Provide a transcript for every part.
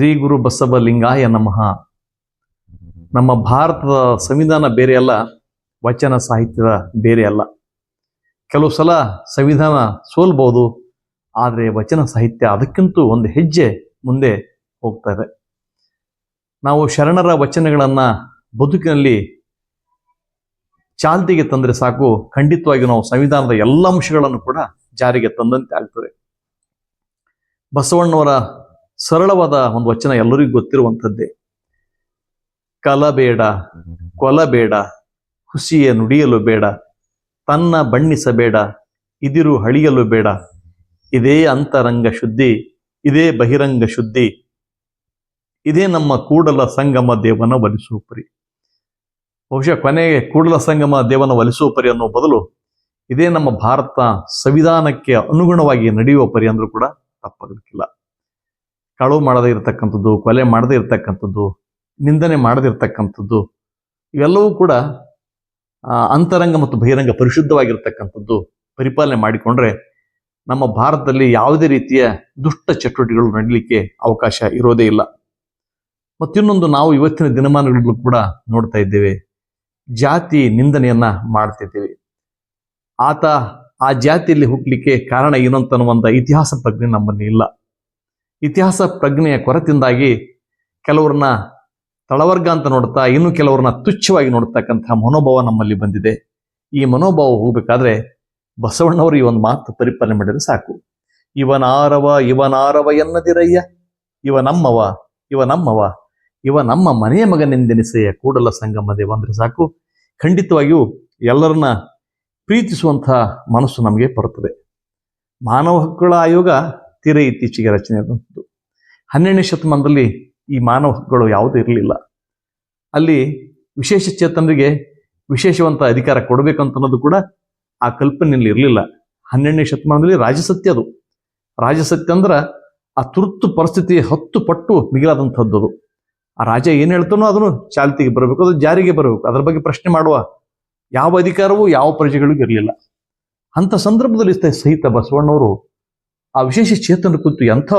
ಶ್ರೀ ಗುರು ಬಸವ ಲಿಂಗಾಯ ನಮಃ. ನಮ್ಮ ಭಾರತದ ಸಂವಿಧಾನ ಬೇರೆ ಅಲ್ಲ, ವಚನ ಸಾಹಿತ್ಯದ ಬೇರೆ ಅಲ್ಲ. ಕೆಲವು ಸಲ ಸಂವಿಧಾನ ಸೋಲ್ಬಹುದು ಆದರೆ ವಚನ ಸಾಹಿತ್ಯ ಅದಕ್ಕಿಂತೂ ಒಂದು ಹೆಜ್ಜೆ ಮುಂದೆ ಹೋಗ್ತಾ ಇದೆ. ನಾವು ಶರಣರ ವಚನಗಳನ್ನು ಬದುಕಿನಲ್ಲಿ ಚಾಲ್ತಿಗೆ ತಂದರೆ ಸಾಕು, ಖಂಡಿತವಾಗಿ ನಾವು ಸಂವಿಧಾನದ ಎಲ್ಲ ಅಂಶಗಳನ್ನು ಕೂಡ ಜಾರಿಗೆ ತಂದಂತೆ ಆಗ್ತದೆ. ಬಸವಣ್ಣವರ ಸರಳವಾದ ಒಂದು ವಚನ ಎಲ್ಲರಿಗೂ ಗೊತ್ತಿರುವಂಥದ್ದೇ. ಕಲಬೇಡ ಕೊಲಬೇಡ ಹುಸಿಯ ನುಡಿಯಲು ಬೇಡ, ತನ್ನ ಬಣ್ಣಿಸಬೇಡ, ಇದಿರು ಹಳಿಯಲು ಬೇಡ, ಇದೇ ಅಂತರಂಗ ಶುದ್ಧಿ, ಇದೇ ಬಹಿರಂಗ ಶುದ್ಧಿ, ಇದೇ ನಮ್ಮ ಕೂಡಲ ಸಂಗಮ ದೇವನ ಒಲಿಸುವ ಪರಿ ಬಹುಶಃ ಕೊನೆಗೆ ಕೂಡಲ ಸಂಗಮ ದೇವನ ಒಲಿಸುವ ಪರಿ ಅನ್ನೋ ಬದಲು ಇದೇ ನಮ್ಮ ಭಾರತ ಸಂವಿಧಾನಕ್ಕೆ ಅನುಗುಣವಾಗಿ ನಡೆಯುವ ಪರಿ ಅಂದರೂ ಕೂಡ ತಪ್ಪಾಗಲಿಕ್ಕಿಲ್ಲ. ಕಳುವು ಮಾಡದೇ ಇರತಕ್ಕಂಥದ್ದು, ಕೊಲೆ ಮಾಡದೇ ಇರತಕ್ಕಂಥದ್ದು, ನಿಂದನೆ ಮಾಡದಿರ್ತಕ್ಕಂಥದ್ದು ಇವೆಲ್ಲವೂ ಕೂಡ ಅಂತರಂಗ ಮತ್ತು ಬಹಿರಂಗ ಪರಿಶುದ್ಧವಾಗಿರ್ತಕ್ಕಂಥದ್ದು ಪರಿಪಾಲನೆ ಮಾಡಿಕೊಂಡ್ರೆ ನಮ್ಮ ಭಾರತದಲ್ಲಿ ಯಾವುದೇ ರೀತಿಯ ದುಷ್ಟ ಚಟುವಟಿಕೆಗಳು ನಡೀಲಿಕ್ಕೆ ಅವಕಾಶ ಇರೋದೇ ಇಲ್ಲ. ಮತ್ತಿನ್ನೊಂದು ನಾವು ಇವತ್ತಿನ ದಿನಮಾನಗಳಲ್ಲೂ ಕೂಡ ನೋಡ್ತಾ ಇದ್ದೇವೆ. ಜಾತಿ ನಿಂದನೆಯನ್ನ ಮಾಡ್ತಿದ್ದೇವೆ ಆತ ಆ ಜಾತಿಯಲ್ಲಿ ಹುಟ್ಟಲಿಕ್ಕೆ ಕಾರಣ ಏನು ಒಂದು ಇತಿಹಾಸ ಪ್ರಜ್ಞೆ ನಮ್ಮಲ್ಲಿ ಇಲ್ಲ. ಇತಿಹಾಸ ಪ್ರಜ್ಞೆಯ ಕೊರತಿಂದಾಗಿ ಕೆಲವ್ರನ್ನ ತಳವರ್ಗ ಅಂತ ನೋಡ್ತಾ ಇನ್ನು ಕೆಲವ್ರನ್ನ ತುಚ್ಛವಾಗಿ ನೋಡ್ತಕ್ಕಂತಹ ಮನೋಭಾವ ನಮ್ಮಲ್ಲಿ ಬಂದಿದೆ. ಈ ಮನೋಭಾವ ಹೋಗ್ಬೇಕಾದ್ರೆ ಬಸವಣ್ಣವರು ಈ ಒಂದು ಮಾತು ಪರಿಪಾಲನೆ ಮಾಡಿದ್ರೆ ಸಾಕು. ಇವನಾರವ ಇವನಾರವ ಎನ್ನದಿರಯ್ಯ. ಇವ ನಮ್ಮವ ಇವ ನಮ್ಮವ. ಇವ ನಮ್ಮ ಮನೆಯ ಮಗನೆಂದೆನಿಸೆಯ ಕೂಡಲ ಸಂಗಮ ದೇವ ಅಂದ್ರೆ ಸಾಕು. ಖಂಡಿತವಾಗಿಯೂ ಎಲ್ಲರನ್ನ ಪ್ರೀತಿಸುವಂತಹ ಮನಸ್ಸು ನಮಗೆ ಬರುತ್ತದೆ. ಮಾನವ ಹಕ್ಕುಗಳ ಆಯೋಗ ತೀರ ಇತ್ತೀಚೆಗೆ ರಚನೆ ಆದಂಥದ್ದು. ಹನ್ನೆರಡನೇ ಶತಮಾನದಲ್ಲಿ ಈ ಮಾನವ ಹಕ್ಕುಗಳು ಯಾವುದೂ ಇರಲಿಲ್ಲ. ಅಲ್ಲಿ ವಿಶೇಷ ಚೇತನರಿಗೆ ವಿಶೇಷವಂತ ಅಧಿಕಾರ ಕೊಡಬೇಕು ಅನ್ನೋದು ಕೂಡ ಆ ಕಲ್ಪನೆಯಲ್ಲಿ ಇರಲಿಲ್ಲ. ಹನ್ನೆರಡನೇ ಶತಮಾನದಲ್ಲಿ ರಾಜಸತ್ಯ ಅದು. ರಾಜಸತ್ಯ ಅಂದ್ರ ಆ ತುರ್ತು ಪರಿಸ್ಥಿತಿ ಹತ್ತು ಪಟ್ಟು ಮಿಗಿಲಾದಂಥದ್ದು ಅದು. ಆ ರಾಜ ಏನು ಹೇಳ್ತಾನೋ ಅದನ್ನು ಚಾಲ್ತಿಗೆ ಬರಬೇಕು, ಅದು ಜಾರಿಗೆ ಬರಬೇಕು. ಅದರ ಬಗ್ಗೆ ಪ್ರಶ್ನೆ ಮಾಡುವ ಯಾವ ಅಧಿಕಾರವೂ ಯಾವ ಪ್ರಜೆಗಳಿಗೂ ಇರಲಿಲ್ಲ. ಅಂಥ ಸಂದರ್ಭದಲ್ಲಿ ಸಹಿತ ಬಸವಣ್ಣವರು ಆ ವಿಶೇಷ ಚೇತನ ಕುರಿತು ಎಂಥ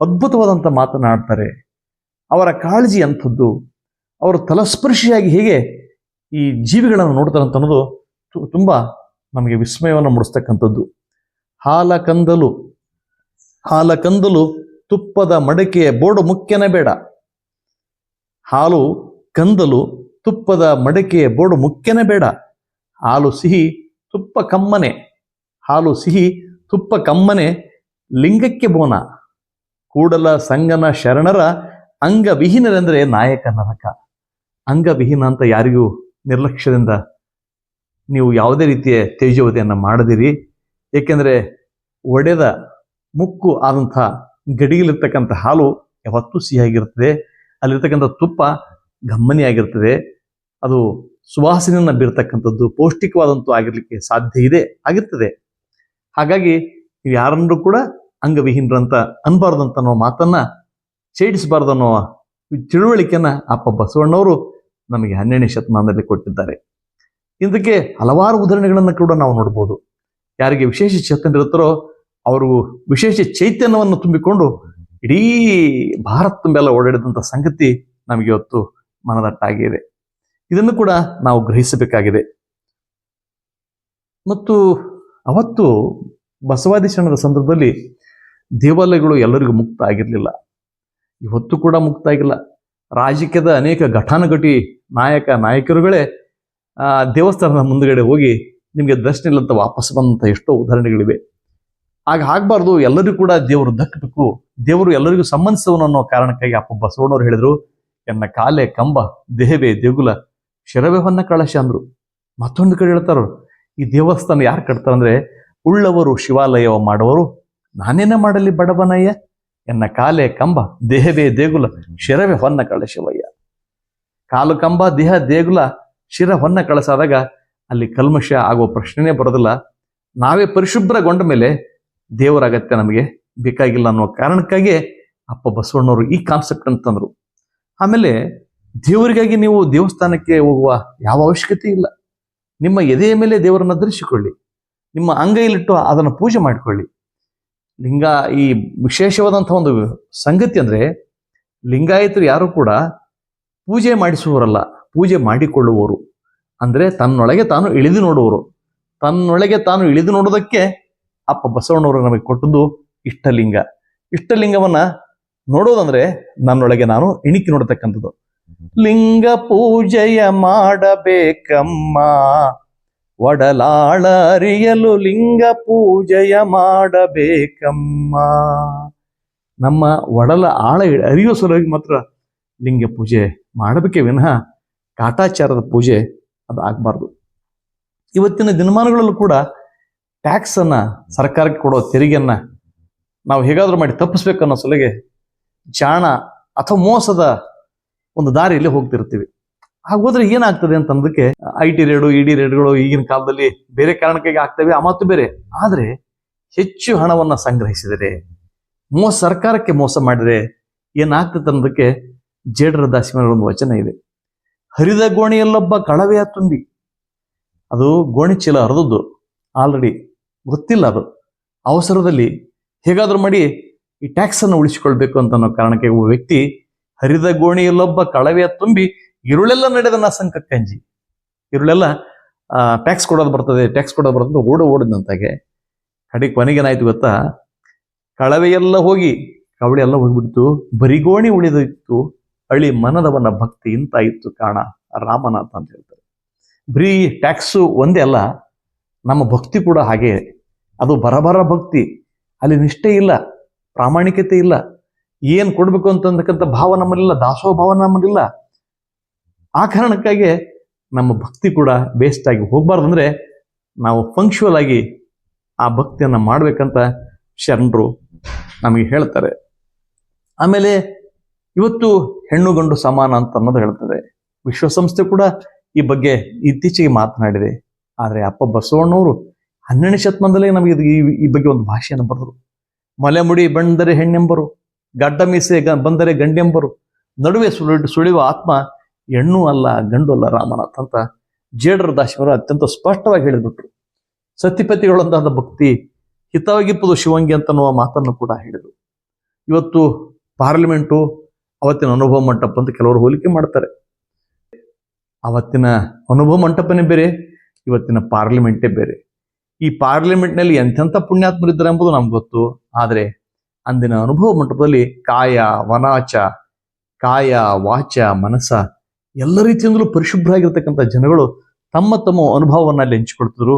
ಅದ್ಭುತವಾದಂಥ ಮಾತನಾಡ್ತಾರೆ ಅವರ ಕಾಳಜಿ ಅಂಥದ್ದು ಅವರು ತಲಸ್ಪರ್ಶಿಯಾಗಿ ಹೇಗೆ ಈ ಜೀವಿಗಳನ್ನು ನೋಡ್ತಾರೆ ಅಂತ ಅನ್ನೋದು ತುಂಬಾ ನಮಗೆ ವಿಸ್ಮಯವನ್ನು ಮೂಡಿಸ್ತಕ್ಕಂಥದ್ದು. ಹಾಲ ಕಂದಲು. ಹಾಲ ಕಂದಲು ತುಪ್ಪದ ಮಡಕೆಯ ಬೋರ್ಡು ಮುಖ್ಯನೇ ಬೇಡ. ಹಾಲು ಕಂದಲು ತುಪ್ಪದ ಮಡಕೆಯ ಬೋರ್ಡು ಮುಖ್ಯನೇ ಬೇಡ. ಹಾಲು ಸಿಹಿ ತುಪ್ಪ ಕಮ್ಮನೆ. ಹಾಲು ಸಿಹಿ ತುಪ್ಪ ಕಮ್ಮನೆ ಲಿಂಗಕ್ಕೆ ಬೋನ. ಕೂಡಲ ಸಂಗನ ಶರಣರ ಅಂಗವಿಹೀನರೆಂದರೆ ನಾಯಕ, ನರಕ. ಅಂಗವಿಹೀನ ಅಂತ ಯಾರಿಗೂ ನಿರ್ಲಕ್ಷ್ಯದಿಂದ ನೀವು ಯಾವುದೇ ರೀತಿಯ ತೇಜವತೆಯನ್ನು ಮಾಡದಿರಿ. ಏಕೆಂದರೆ ಒಡೆದ ಮುಕ್ಕು ಆದಂಥ ಗಡಿಗಿಲಿರ್ತಕ್ಕಂಥ ಹಾಲು ಯಾವತ್ತೂ ಸಿಹಿಯಾಗಿರ್ತದೆ ಅಲ್ಲಿರ್ತಕ್ಕಂಥ ತುಪ್ಪ ಗಮ್ಮನಿಯಾಗಿರ್ತದೆ ಅದು ಸುವಾಸನೆಯನ್ನು ಬೀರ್ತಕ್ಕಂಥದ್ದು, ಪೌಷ್ಟಿಕವಾದಂತೂ ಆಗಿರಲಿಕ್ಕೆ ಸಾಧ್ಯ ಇದೆ, ಆಗಿರ್ತದೆ. ಹಾಗಾಗಿ ಯಾರನ್ನೂ ಕೂಡ ಅಂಗವಿಹೀನರಂತ ಅನ್ಬಾರ್ದಂತ ಅನ್ನೋ ಮಾತನ್ನ ಅನ್ನೋ ತಿಳುವಳಿಕೆಯನ್ನ ಅಪ್ಪ ಬಸವಣ್ಣವರು ನಮಗೆ ಹನ್ನೆರಡನೇ ಶತಮಾನದಲ್ಲಿ ಕೊಟ್ಟಿದ್ದಾರೆ. ಇದಕ್ಕೆ ಹಲವಾರು ಉದಾಹರಣೆಗಳನ್ನು ಕೂಡ ನಾವು ನೋಡ್ಬೋದು. ಯಾರಿಗೆ ವಿಶೇಷ ಚೇತನ ಇರುತ್ತಾರೋ ಅವರು ವಿಶೇಷ ಚೈತನ್ಯವನ್ನು ತುಂಬಿಕೊಂಡು ಇಡೀ ಭಾರತ ತುಂಬೆಲ್ಲ ಓಡಾಡಿದಂಥ ಸಂಗತಿ ನಮಗೆ ಇವತ್ತು ಮನದಟ್ಟಾಗಿದೆ ಇದನ್ನು ಕೂಡ ನಾವು ಗ್ರಹಿಸಬೇಕಾಗಿದೆ. ಮತ್ತು ಅವತ್ತು ಬಸವಾದಿ ಶರಣರ ಸಂದರ್ಭದಲ್ಲಿ ದೇವಾಲಯಗಳು ಎಲ್ಲರಿಗೂ ಮುಕ್ತ ಆಗಿರಲಿಲ್ಲ. ಇವತ್ತು ಕೂಡ ಮುಕ್ತ ಆಗಿಲ್ಲ. ರಾಜಕೀಯದ ಅನೇಕ ಘಟಾನುಘಟಿ ನಾಯಕ, ನಾಯಕರುಗಳೇ ದೇವಸ್ಥಾನದ ಮುಂದುಗಡೆ ಹೋಗಿ ನಿಮಗೆ ದರ್ಶನ ಇಲ್ಲಂತ ವಾಪಸ್ ಬಂದಂಥ ಎಷ್ಟೋ ಉದಾಹರಣೆಗಳಿವೆ. ಆಗ ಆಗಬಾರ್ದು ಎಲ್ಲರಿಗೂ ಕೂಡ ದೇವರು ದಕ್ಕಬೇಕು. ದೇವರು ಎಲ್ಲರಿಗೂ ಸಂಬಂಧಿಸವನು ಅನ್ನೋ ಕಾರಣಕ್ಕಾಗಿ ಅಪ್ಪ ಬಸವಣ್ಣವ್ರು ಹೇಳಿದ್ರು, ಎನ್ನ ಕಾಲೆ ಕಂಬ ದೇಹವೇ ದೇಗುಲ ಶರವೇವನ್ನ ಕಳಶ ಅಂದ್ರು. ಮತ್ತೊಂದು ಕಡೆ ಹೇಳ್ತಾರ ಈ ದೇವಸ್ಥಾನ ಯಾರು ಕಟ್ತಾರಂದ್ರೆ ಉಳ್ಳವರು ಶಿವಾಲಯವ ಮಾಡುವರು, ನಾನೇನ ಮಾಡಲಿ ಬಡವನಯ್ಯ? ಎನ್ನ ಕಾಲೆ ಕಂಬ, ದೇಹವೇ ದೇಗುಲ, ಶಿರವೇ ಹೊನ್ನ ಕಳಶಿವಯ್ಯ. ಕಾಲು ಕಂಬ, ದೇಹ ದೇಗುಲ, ಶಿರ ಹೊನ್ನ ಕಳಸಾದಾಗ ಅಲ್ಲಿ ಕಲ್ಮಶ ಆಗುವ ಪ್ರಶ್ನೆನೇ ಬರೋದಿಲ್ಲ. ನಾವೇ ಪರಿಶುಭ್ರಗೊಂಡ ಮೇಲೆ ದೇವರ ಅಗತ್ಯ ನಮಗೆ ಬೇಕಾಗಿಲ್ಲ ಅನ್ನೋ ಕಾರಣಕ್ಕಾಗಿ ಅಪ್ಪ ಬಸವಣ್ಣವರು ಈ ಕಾನ್ಸೆಪ್ಟ್ ಅಂತಂದ್ರು ಆಮೇಲೆ ದೇವರಿಗಾಗಿ ನೀವು ದೇವಸ್ಥಾನಕ್ಕೆ ಹೋಗುವ ಯಾವ ಅವಶ್ಯಕತೆ ಇಲ್ಲ. ನಿಮ್ಮ ಎದೆಯ ಮೇಲೆ ದೇವರನ್ನ ಧರಿಸಿಕೊಳ್ಳಿ ನಿಮ್ಮ ಅಂಗೈಲಿಟ್ಟು ಅದನ್ನು ಪೂಜೆ ಮಾಡಿಕೊಳ್ಳಿ. ಲಿಂಗ, ಈ ವಿಶೇಷವಾದಂಥ ಒಂದು ಸಂಗತಿ ಅಂದರೆ ಲಿಂಗಾಯತರು ಯಾರು ಕೂಡ ಪೂಜೆ ಮಾಡಿಸುವವರಲ್ಲ, ಪೂಜೆ ಮಾಡಿಕೊಳ್ಳುವವರು. ಅಂದರೆ ತನ್ನೊಳಗೆ ತಾನು ಇಳಿದು ನೋಡುವರು ತನ್ನೊಳಗೆ ತಾನು ಇಳಿದು ನೋಡೋದಕ್ಕೆ ಅಪ್ಪ ಬಸವಣ್ಣವರು ನಮಗೆ ಕೊಟ್ಟದ್ದು ಇಷ್ಟಲಿಂಗ. ಇಷ್ಟಲಿಂಗವನ್ನು ನೋಡೋದಂದ್ರೆ ನನ್ನೊಳಗೆ ನಾನು ಇಣಿಕಿ ನೋಡತಕ್ಕಂಥದ್ದು. ಲಿಂಗ ಪೂಜೆಯ ಮಾಡಬೇಕಮ್ಮ. ಒಡಲಾಳ ಅರಿಯಲು ಲಿಂಗ ಪೂಜೆಯ ಮಾಡಬೇಕಮ್ಮ. ನಮ್ಮ ಒಡಲ ಆಳ ಅರಿಯೋ ಸಲುವಾಗಿ ಮಾತ್ರ ಲಿಂಗ ಪೂಜೆ ಮಾಡಬೇಕೇ ವಿನಃ ಕಾಟಾಚಾರದ ಪೂಜೆ ಅದು ಆಗಬಾರ್ದು. ಇವತ್ತಿನ ದಿನಮಾನಗಳಲ್ಲೂ ಕೂಡ ಟ್ಯಾಕ್ಸ್ ಅನ್ನ ಸರ್ಕಾರಕ್ಕೆ ಕೊಡೋ ತೆರಿಗೆಯನ್ನ ನಾವು ಹೇಗಾದರೂ ಮಾಡಿ ತಪ್ಪಿಸ್ಬೇಕನ್ನೋ ಸಲಿಗೆ ಜಾಣ ಅಥವಾ ಮೋಸದ ಒಂದು ದಾರಿಯಲ್ಲಿ ಹೋಗ್ತಿರ್ತೀವಿ. ಹಾಗೋದ್ರೆ ಏನಾಗ್ತದೆ ಅಂತಂದಕ್ಕೆ I T raid E D ರೇಡ್ಗಳು ಈಗಿನ ಕಾಲದಲ್ಲಿ ಬೇರೆ ಕಾರಣಕ್ಕಾಗಿ ಆಗ್ತವೆ, ಆ ಮಾತು ಬೇರೆ. ಆದ್ರೆ ಹೆಚ್ಚು ಹಣವನ್ನ ಸಂಗ್ರಹಿಸಿದರೆ ಮೋಸ ಸರ್ಕಾರಕ್ಕೆ ಮೋಸ ಮಾಡಿದ್ರೆ ಏನಾಗ್ತದೆ ಅನ್ನೋದಕ್ಕೆ ಜೇಡರ ದಾಸಿಮರ ಒಂದು ವಚನ ಇದೆ. ಹರಿದ ಗೋಣಿಯಲ್ಲೊಬ್ಬ ಕಳವೆಯ ತುಂಬಿ. ಅದು ಗೋಣಿ ಚೀಲ ಹರಿದದ್ದು. ಆಲ್ರೆಡಿ ಗೊತ್ತಿಲ್ಲ ಅದು. ಅವಸರದಲ್ಲಿ ಹೇಗಾದ್ರೂ ಮಾಡಿ ಈ ಟ್ಯಾಕ್ಸ್ ಅನ್ನು ಉಳಿಸಿಕೊಳ್ಬೇಕು ಅಂತ ಅನ್ನೋ ಕಾರಣಕ್ಕೆ ಒಬ್ಬ ವ್ಯಕ್ತಿ ಹರಿದ ಗೋಣಿಯಲ್ಲೊಬ್ಬ ಕಳವೆಯ ತುಂಬಿ ಇರುಳೆಲ್ಲ ನಡೆದ ಸಂಕಕ್ಕಂಜಿ ಕಂಜಿ ಇರುಳೆಲ್ಲ ಟ್ಯಾಕ್ಸ್ ಕೊಡೋದು ಬರ್ತದೆ ಟ್ಯಾಕ್ಸ್ ಕೊಡೋದು ಬರ್ತದೆ ಓಡ ಓಡಿದಂತಾಗೆ ಕಡೆ ಕೊನೆಗೇನಾಯ್ತು ಗೊತ್ತಾ? ಕಳವೆಯೆಲ್ಲ ಹೋಗಿ, ಕವಳಿ ಎಲ್ಲ ಹೋಗ್ಬಿಡ್ತು. ಬರಿಗೋಣಿ ಉಳಿದಿತ್ತು ಅಳಿ ಮನದವನ ಭಕ್ತಿ ಇಂತಾಯಿತು ಕಾಣ, ರಾಮನಾಥ ಅಂತ ಹೇಳ್ತಾರೆ. ಬರೀ ಟ್ಯಾಕ್ಸು ಒಂದೇ ಅಲ್ಲ, ನಮ್ಮ ಭಕ್ತಿ ಕೂಡ ಹಾಗೆ. ಅದು ಬರಬರ ಭಕ್ತಿ. ಅಲ್ಲಿ ನಿಷ್ಠೆ ಇಲ್ಲ, ಪ್ರಾಮಾಣಿಕತೆ ಇಲ್ಲ. ಏನು ಕೊಡ್ಬೇಕು ಅಂತಂದಕ್ಕಂಥ ಭಾವ ನಮ್ಮಲ್ಲಿಲ್ಲ ದಾಸೋಹ ಭಾವ ನಮ್ಮಲ್ಲಿಲ್ಲ. ಆ ಕಾರಣಕ್ಕಾಗಿ ನಮ್ಮ ಭಕ್ತಿ ಕೂಡ ಬೇಸ್ಟ್ ಆಗಿ ಹೋಗ್ಬಾರ್ದು ಅಂದ್ರೆ ನಾವು ಫಂಕ್ಷುವಲ್ ಆಗಿ ಆ ಭಕ್ತಿಯನ್ನ ಮಾಡ್ಬೇಕಂತ ಶರಣರು ನಮಗೆ ಹೇಳ್ತಾರೆ. ಆಮೇಲೆ ಇವತ್ತು ಹೆಣ್ಣು ಗಂಡು ಸಮಾನ ಅಂತ ಅನ್ನೋದು ಹೇಳ್ತದೆ ವಿಶ್ವಸಂಸ್ಥೆ ಕೂಡ ಈ ಬಗ್ಗೆ ಇತ್ತೀಚೆಗೆ ಮಾತನಾಡಿದೆ. ಆದರೆ ಅಪ್ಪ ಬಸವಣ್ಣವರು ಹನ್ನೆರಡನೇ ಶತಮಾನದಲ್ಲೇ ನಮಗೆ ಈ- ಈ ಬಗ್ಗೆ ಒಂದು ಭಾಷೆಯನ್ನು ಬರೆದರು. ಮಲೆಮುಡಿ ಬಂದರೆ ಹೆಣ್ಣೆಂಬರು, ಗಡ್ಡ ಮೀಸೆ ಬಂದರೆ ಗಂಡೆಂಬರು, ನಡುವೆ ಸುಳಿ ಸುಳಿಯುವ ಆತ್ಮ ಹೆಣ್ಣು ಅಲ್ಲ, ಗಂಡು ಅಲ್ಲ ರಾಮನಾಥ್ ಅಂತ ಜೇಡರ ದಾಸಿಮರು ಅತ್ಯಂತ ಸ್ಪಷ್ಟವಾಗಿ ಹೇಳಿಬಿಟ್ರು ಸತಿಪತಿಗಳೊಂದಾದ ಭಕ್ತಿ ಹಿತವಾಗಿಪ್ಪದು ಶಿವಂಗಿ ಅಂತನ್ನುವ ಮಾತನ್ನು ಕೂಡ ಹೇಳಿದರು. ಇವತ್ತು ಪಾರ್ಲಿಮೆಂಟು ಅವತ್ತಿನ ಅನುಭವ ಮಂಟಪ ಅಂತ ಕೆಲವರು ಹೋಲಿಕೆ ಮಾಡ್ತಾರೆ. ಅವತ್ತಿನ ಅನುಭವ ಮಂಟಪನೇ ಬೇರೆ, ಇವತ್ತಿನ ಪಾರ್ಲಿಮೆಂಟೇ ಬೇರೆ. ಈ ಪಾರ್ಲಿಮೆಂಟ್ನಲ್ಲಿ ಪುಣ್ಯಾತ್ಮರು ಪುಣ್ಯಾತ್ಮರಿದ್ದಾರೆ ಎಂಬುದು ನಮ್ಗೆ ಗೊತ್ತು. ಆದರೆ ಅಂದಿನ ಅನುಭವ ಮಂಟಪದಲ್ಲಿ ಕಾಯ, ವನಾಚ, ಕಾಯ, ವಾಚ ಮನಸ್ಸ ಎಲ್ಲ ರೀತಿಯಿಂದಲೂ ಪರಿಶುಭ್ರ ಆಗಿರ್ತಕ್ಕಂಥ ಜನಗಳು ತಮ್ಮ ತಮ್ಮ ಅನುಭವವನ್ನು ಅಲ್ಲಿ ಹಂಚಿಕೊಳ್ತಿದ್ರು.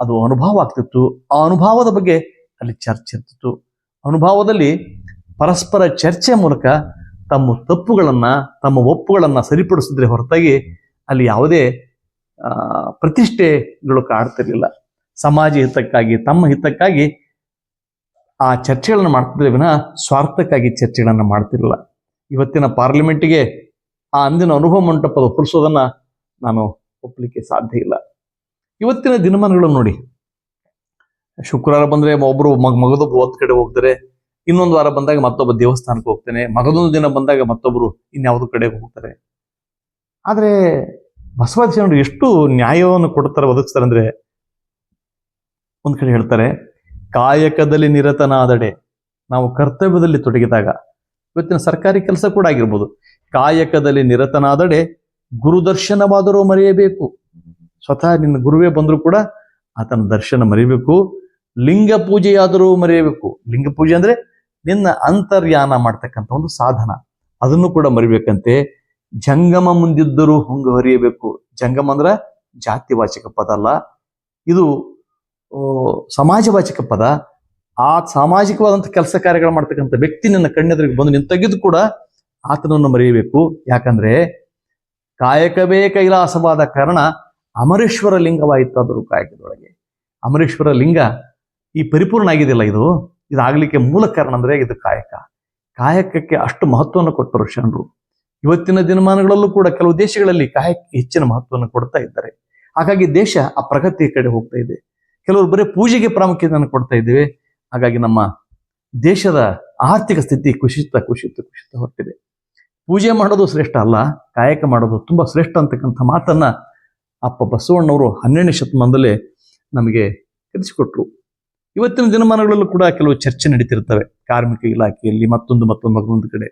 ಅದು ಅನುಭವ ಆಗ್ತಿತ್ತು. ಆ ಅನುಭವದ ಬಗ್ಗೆ ಅಲ್ಲಿ ಚರ್ಚೆ ಇರ್ತಿತ್ತು. ಅನುಭವದಲ್ಲಿ ಪರಸ್ಪರ ಚರ್ಚೆ ಮೂಲಕ ತಮ್ಮ ತಪ್ಪುಗಳನ್ನ, ತಮ್ಮ ಒಪ್ಪುಗಳನ್ನ ಸರಿಪಡಿಸಿದ್ರೆ ಹೊರತಾಗಿ ಅಲ್ಲಿ ಯಾವುದೇ ಪ್ರತಿಷ್ಠೆಗಳು ಕಾಡ್ತಿರ್ಲಿಲ್ಲ. ಸಮಾಜ ಹಿತಕ್ಕಾಗಿ, ತಮ್ಮ ಹಿತಕ್ಕಾಗಿ ಆ ಚರ್ಚೆಗಳನ್ನು ಮಾಡ್ತಿದ್ರೆ ವಿನ ಸ್ವಾರ್ಥಕ್ಕಾಗಿ ಚರ್ಚೆಗಳನ್ನು ಮಾಡ್ತಿರಲಿಲ್ಲ. ಇವತ್ತಿನ ಪಾರ್ಲಿಮೆಂಟಿಗೆ ಆ ಅಂದಿನ ಅನುಭವ ಮಂಟಪದ ಒಪ್ಪಿಸೋದನ್ನ ನಾನು ಒಪ್ಪಲಿಕ್ಕೆ ಸಾಧ್ಯ ಇಲ್ಲ. ಇವತ್ತಿನ ದಿನಮಾನಗಳನ್ನು ನೋಡಿ. ಶುಕ್ರವಾರ ಬಂದ್ರೆ ಒಬ್ಬರು ಮಗ ಮಗದೊಬ್ಬ ಒಂದ್ ಕಡೆ ಹೋಗ್ತಾರೆ. ಇನ್ನೊಂದು ವಾರ ಬಂದಾಗ ಮತ್ತೊಬ್ಬ ದೇವಸ್ಥಾನಕ್ಕೆ ಹೋಗ್ತೇನೆ. ಮಗದೊಂದು ದಿನ ಬಂದಾಗ ಮತ್ತೊಬ್ಬರು ಇನ್ಯಾವುದೋ ಕಡೆಗೆ ಹೋಗ್ತಾರೆ. ಆದ್ರೆ ಬಸವಾದಿಶರಣರು ಎಷ್ಟು ನ್ಯಾಯವನ್ನು ಕೊಡ್ತಾರೆ ಒದಗಿಸ್ತಾರೆ ಅಂದ್ರೆ ಒಂದ್ ಕಡೆ ಹೇಳ್ತಾರೆ, ಕಾಯಕದಲ್ಲಿ ನಿರತನಾದಡೆ, ನಾವು ಕರ್ತವ್ಯದಲ್ಲಿ ತೊಡಗಿದಾಗ. ಇವತ್ತಿನ ಸರ್ಕಾರಿ ಕೆಲಸ ಕೂಡ ಆಗಿರ್ಬೋದು. ಕಾಯಕದಲ್ಲಿ ನಿರತನಾದಡೆ ಗುರುದರ್ಶನವಾದರೂ ಮರೆಯಬೇಕು. ಸ್ವತಃ ನಿನ್ನ ಗುರುವೇ ಬಂದರೂ ಕೂಡ ಆತನ ದರ್ಶನ ಮರೆಯಬೇಕು ಲಿಂಗ ಪೂಜೆಯಾದರೂ ಮರೆಯಬೇಕು. ಲಿಂಗ ಪೂಜೆ ಅಂದ್ರೆ ನಿನ್ನ ಅಂತರ್ಯಾನ ಮಾಡ್ತಕ್ಕಂಥ ಒಂದು ಸಾಧನ. ಅದನ್ನು ಕೂಡ ಮರಿಬೇಕಂತೆ. ಜಂಗಮ ಮುಂದಿದ್ದರೂ ಹೊಂಗ ಹರಿಯಬೇಕು. ಜಂಗಮ ಅಂದ್ರ ಜಾತಿವಾಚಕ ಪದ ಅಲ್ಲ. ಇದು ಸಮಾಜವಾಚಕ ಪದ. ಆ ಸಾಮಾಜಿಕವಾದಂಥ ಕೆಲಸ ಕಾರ್ಯಗಳು ಮಾಡ್ತಕ್ಕಂಥ ವ್ಯಕ್ತಿ ನಿನ್ನ ಕಣ್ಣೆದುರಿಗೆ ಬಂದು ನಿಂತಗಿದ್ದು ಕೂಡ ಆತನನ್ನು ಮರೆಯಬೇಕು. ಯಾಕಂದ್ರೆ ಕಾಯಕವೇ ಕೈಲಾಸವಾದ ಕಾರಣ ಅಮರೇಶ್ವರ ಲಿಂಗವಾಯಿತಾದರೂ ಕಾಯಕದೊಳಗೆ. ಅಮರೇಶ್ವರ ಲಿಂಗ ಈ ಪರಿಪೂರ್ಣ ಆಗಿದೆಯಲ್ಲ ಇದು? ಇದಾಗಲಿಕ್ಕೆ ಮೂಲ ಕಾರಣ ಅಂದ್ರೆ ಇದು ಕಾಯಕ. ಕಾಯಕಕ್ಕೆ ಅಷ್ಟು ಮಹತ್ವವನ್ನು ಕೊಟ್ಟರು ಶರಣರು. ಇವತ್ತಿನ ದಿನಮಾನಗಳಲ್ಲೂ ಕೂಡ ಕೆಲವು ದೇಶಗಳಲ್ಲಿ ಕಾಯಕಕ್ಕೆ ಹೆಚ್ಚಿನ ಮಹತ್ವವನ್ನು ಕೊಡ್ತಾ ಇದ್ದಾರೆ. ಹಾಗಾಗಿ ದೇಶ ಆ ಪ್ರಗತಿಯ ಕಡೆ ಹೋಗ್ತಾ ಇದೆ. ಕೆಲವರು ಬರೀ ಪೂಜೆಗೆ ಪ್ರಾಮುಖ್ಯತೆಯನ್ನು ಕೊಡ್ತಾ ಇದ್ದೇವೆ. ಹಾಗಾಗಿ ನಮ್ಮ ದೇಶದ ಆರ್ಥಿಕ ಸ್ಥಿತಿ ಕುಸಿತ ಕುಸಿತ ಕುಸಿತ ಹೊರಟಿದೆ. ಪೂಜೆ ಮಾಡೋದು ಶ್ರೇಷ್ಠ ಅಲ್ಲ ಕಾಯಕ ಮಾಡೋದು ತುಂಬಾ ಶ್ರೇಷ್ಠ ಅಂತಕ್ಕಂಥ ಮಾತನ್ನ ಅಪ್ಪ ಬಸವಣ್ಣವರು ಹನ್ನೆರಡನೇ ಶತಮಾನದಲ್ಲಿ ನಮಗೆ ಕಲಿಸಿಕೊಟ್ರು ಇವತ್ತಿನ ದಿನಮಾನಗಳಲ್ಲೂ ಕೂಡ ಕೆಲವು ಚರ್ಚೆ ನಡೀತಿರ್ತವೆ ಕಾರ್ಮಿಕ ಇಲಾಖೆಯಲ್ಲಿ ಮತ್ತೊಂದು ಮತ್ತೊಂದು ಮತ್ತೊಂದು ಕಡೆ.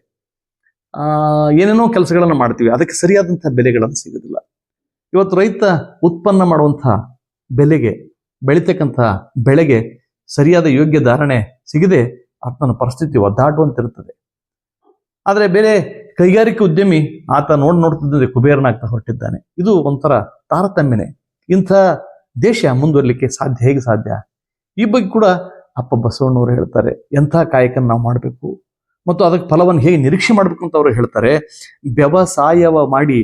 ಆ, ಏನೇನೋ ಕೆಲಸಗಳನ್ನು ಮಾಡ್ತೀವಿ ಅದಕ್ಕೆ ಸರಿಯಾದಂತಹ ಬೆಲೆಗಳನ್ನು ಸಿಗೋದಿಲ್ಲ. ಇವತ್ತು ರೈತ ಉತ್ಪನ್ನ ಮಾಡುವಂಥ ಬೆಲೆಗೆ ಬೆಳಿತಕ್ಕಂಥ ಬೆಳೆಗೆ ಸರಿಯಾದ ಯೋಗ್ಯ ಧಾರಣೆ ಸಿಗದೆ ಆತನ ಪರಿಸ್ಥಿತಿ ಒದ್ದಾಡುವಂತಿರುತ್ತದೆ. ಆದರೆ ಬೇರೆ ಕೈಗಾರಿಕೆ ಉದ್ಯಮಿ ಆತ ನೋಡಿ ನೋಡ್ತಿದ್ದಂತೆ ಕುಬೇರನಾಗ್ತಾ ಹೊರಟಿದ್ದಾನೆ. ಇದು ಒಂಥರ ತಾರತಮ್ಯನೇ. ಇಂಥ ದೇಶ ಮುಂದುವರಲಿಕ್ಕೆ ಸಾಧ್ಯ, ಹೇಗೆ ಸಾಧ್ಯ? ಈ ಬಗ್ಗೆ ಕೂಡ ಅಪ್ಪ ಬಸವಣ್ಣವರು ಹೇಳ್ತಾರೆ. ಎಂಥ ಕಾಯಕನ ನಾವು ಮಾಡಬೇಕು? ಮತ್ತು ಅದಕ್ಕೆ ಫಲವನ್ನು ಹೇಗೆ ನಿರೀಕ್ಷೆ ಮಾಡಬೇಕು ಅಂತ ಅವರು ಹೇಳ್ತಾರೆ. ವ್ಯವಸಾಯವ ಮಾಡಿ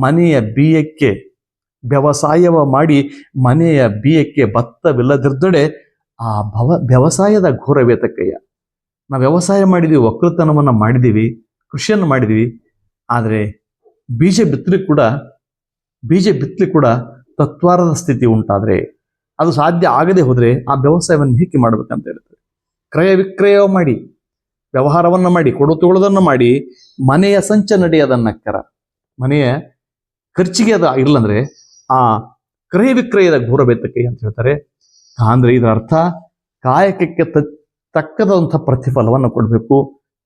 ಮನೆಯ ಬೀಯಕ್ಕೆ, ವ್ಯವಸಾಯವ ಮಾಡಿ ಮನೆಯ ಬೀಯಕ್ಕೆ ಭತ್ತವಿಲ್ಲದಿರ್ದಡೆ ಆ ಭವ, ವ್ಯವಸಾಯದ ಘೋರವೇತಕ್ಕಯ್ಯ ನಾವು ವ್ಯವಸಾಯ ಮಾಡಿದ್ದೀವಿ ಒಕ್ಕಲುತನವನ್ನು ಮಾಡಿದ್ದೀವಿ ಕೃಷಿಯನ್ನು ಮಾಡಿದ್ದೀವಿ ಆದರೆ ಬೀಜ ಬಿತ್ತಲಿಕ್ಕೆ ಕೂಡ, ಬೀಜ ಬಿತ್ತಲಿಕ್ಕೆ ಕೂಡ ತತ್ವಾರದ ಸ್ಥಿತಿ ಉಂಟಾದರೆ ಅದು ಸಾಧ್ಯ ಆಗದೆ ಹೋದರೆ ಆ ವ್ಯವಸಾಯವನ್ನು ಹೇಗೆ ಮಾಡಬೇಕಂತ ಹೇಳ್ತಾರೆ. ಕ್ರಯ ವಿಕ್ರಯ ಮಾಡಿ, ವ್ಯವಹಾರವನ್ನು ಮಾಡಿ ಕೊಡು ಮಾಡಿ, ಮನೆಯ ಸಂಚ ನಡೆಯದನ್ನಕ್ಕರ ಮನೆಯ ಖರ್ಚಿಗೆ ಅದು ಇರ್ಲಂದ್ರೆ ಆ ಕ್ರಯ ವಿಕ್ರಯದ ಘೋರಬೇತಕ್ಕೆ ಅಂತ ಹೇಳ್ತಾರೆ. ಅಂದ್ರೆ ಇದರ ಅರ್ಥ ಕಾಯಕಕ್ಕೆ ತ- ತಕ್ಕದಂಥ ಪ್ರತಿಫಲವನ್ನು ಕೊಡಬೇಕು.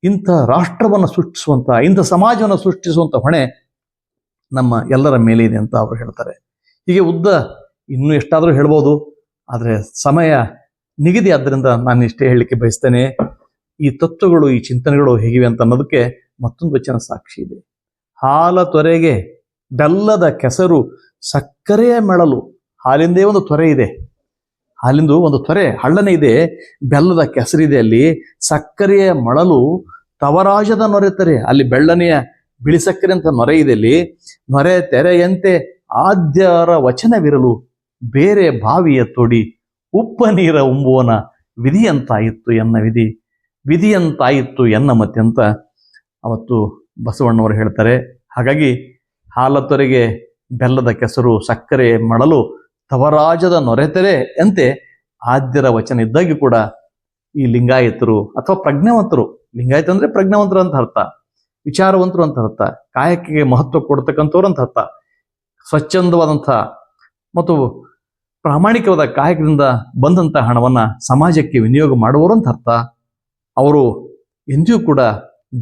ಇಂಥ ರಾಷ್ಟ್ರವನ್ನು ಸೃಷ್ಟಿಸುವಂಥ, ಇಂಥ ಸಮಾಜವನ್ನು ಸೃಷ್ಟಿಸುವಂಥ ಹೊಣೆ ನಮ್ಮ ಎಲ್ಲರ ಮೇಲೆ ಇದೆ ಅಂತ ಅವರು ಹೇಳ್ತಾರೆ. ಹೀಗೆ ಉದ್ದ ಇನ್ನೂ ಎಷ್ಟಾದರೂ ಹೇಳ್ಬೋದು, ಆದರೆ ಸಮಯ ನಿಗದಿ ಆದ್ದರಿಂದ ನಾನು ಇಷ್ಟೇ ಹೇಳಲಿಕ್ಕೆ ಬಯಸ್ತೇನೆ. ಈ ತತ್ವಗಳು, ಈ ಚಿಂತನೆಗಳು ಹೇಗಿವೆ ಅಂತ ಅನ್ನೋದಕ್ಕೆ ಮತ್ತೊಂದು ವಚನ ಸಾಕ್ಷಿ ಇದೆ. ಹಾಲ ತೊರೆಗೆ ಬೆಲ್ಲದ ಕೆಸರು ಸಕ್ಕರೆಯ ಮೆಳಲು, ಹಾಲಿಂದೇ ಒಂದು ತೊರೆ ಇದೆ. ಹಾಲಿಂದು ಒಂದು ತೊರೆ ಹಳ್ಳನೆ ಇದೆ. ಬೆಲ್ಲದ ಕೆಸರಿದೆ ಅಲ್ಲಿ. ಸಕ್ಕರೆಯ ಮಳಲು ತವರಾಜದ ನೊರೆತರೆ ಅಲ್ಲಿ ಬೆಳ್ಳನೆಯ ಬಿಳಿ ಸಕ್ಕರೆ ಅಂತ ನೊರೆ ಇದೆ ಅಲ್ಲಿ. ನೊರೆ ತೆರೆಯಂತೆ ಆದ್ಯರ ವಚನವಿರಲು ಬೇರೆ ಬಾವಿಯ ತೊಡಿ. ಉಪ್ಪ ನೀರ ಉಂಬುವನ ವಿಧಿಯಂತಾಯಿತ್ತು ಎನ್ನ ವಿಧಿ. ವಿಧಿಯಂತಾಯಿತ್ತು ಎನ್ನ ಮತ್ತೆ ಅಂತ ಅವತ್ತು ಬಸವಣ್ಣವರು ಹೇಳ್ತಾರೆ. ಹಾಗಾಗಿ ಹಾಲ ತೊರೆಗೆ ಬೆಲ್ಲದ ಕೆಸರು, ಸಕ್ಕರೆ ಮಳಲು ತವರಾಜದ ನೊರೆತೆರೆ ಅಂತೆ ಆದ್ಯರ ವಚನ ಇದ್ದಾಗಿ ಕೂಡ ಈ ಲಿಂಗಾಯತರು ಅಥವಾ ಪ್ರಜ್ಞಾವಂತರು, ಲಿಂಗಾಯತ ಅಂದ್ರೆ ಪ್ರಜ್ಞಾವಂತರು ಅಂತ ಅರ್ಥ, ವಿಚಾರವಂತರು ಅಂತ ಅರ್ಥ ಕಾಯಕಿಗೆ ಮಹತ್ವ ಕೊಡ್ತಕ್ಕಂಥವ್ರು ಅಂತ ಅರ್ಥ, ಸ್ವಚ್ಛಂದವಾದಂಥ ಮತ್ತು ಪ್ರಾಮಾಣಿಕವಾದ ಕಾಯಕದಿಂದ ಬಂದಂಥ ಹಣವನ್ನ ಸಮಾಜಕ್ಕೆ ವಿನಿಯೋಗ ಮಾಡುವವರು ಅಂತ ಅರ್ಥ. ಅವರು ಎಂದಿಯೂ ಕೂಡ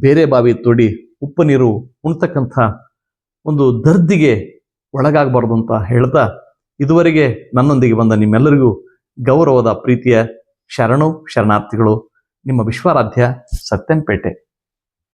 ಬೇರೆ ಬಾವಿ ತೋಡಿ ಉಪ್ಪು ನೀರು ಉಣ್ತಕ್ಕಂಥ ಒಂದು ದರ್ದಿಗೆ ಒಳಗಾಗಬಾರ್ದು ಅಂತ ಹೇಳ್ತಾ ಇದುವರೆಗೆ ನನ್ನೊಂದಿಗೆ ಬಂದ ನಿಮ್ಮೆಲ್ಲರಿಗೂ ಗೌರವದ ಪ್ರೀತಿಯ ಶರಣು ಶರಣಾರ್ಥಿಗಳು ನಿಮ್ಮ ವಿಶ್ವಾರಾಧ್ಯ ಸತ್ಯಂಪೇಟೆ